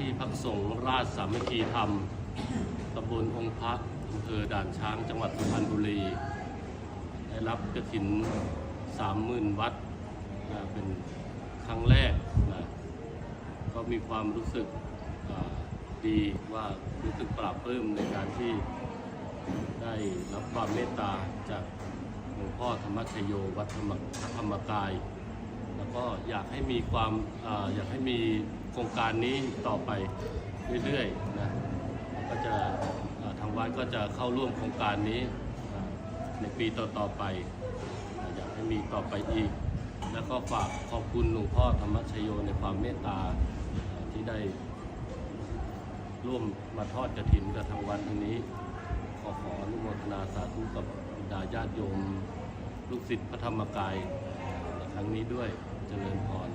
ที่พักสงฆ์ราชสามัคคีธรรมตำบลองค์พระอำเภอด่านช้างจังหวัดสุพรรณบุรี ได้รับกระถินสามหมื่นวัดนะเป็นครั้งแรกนะก็มีความรู้สึกดีว่ารู้สึกปราบปลื้มในการที่ได้รับความเมตตาจากหลวงพ่อธรรมชโยวัดธรรมธรรมกาย แล้วก็อยากให้มีความออยากให้มี โครงการนี้ต่อไปเรื่อยๆนะก็จะทางวัดก็จะเข้าร่วมโครงการนี้ในปีต่อๆไป อยากให้มีต่อไปอีก แล้วก็ฝากขอบคุณหลวงพ่อธรรมชโยในความเมตตาที่ได้ร่วมมาทอดกระถินกับทางวัดทีนี้ ขอขออนุโมทนาสาธุกับบรรดาญาติโยม ลูกศิษย์พระธรรมกายในครั้งนี้ด้วยเจริญพร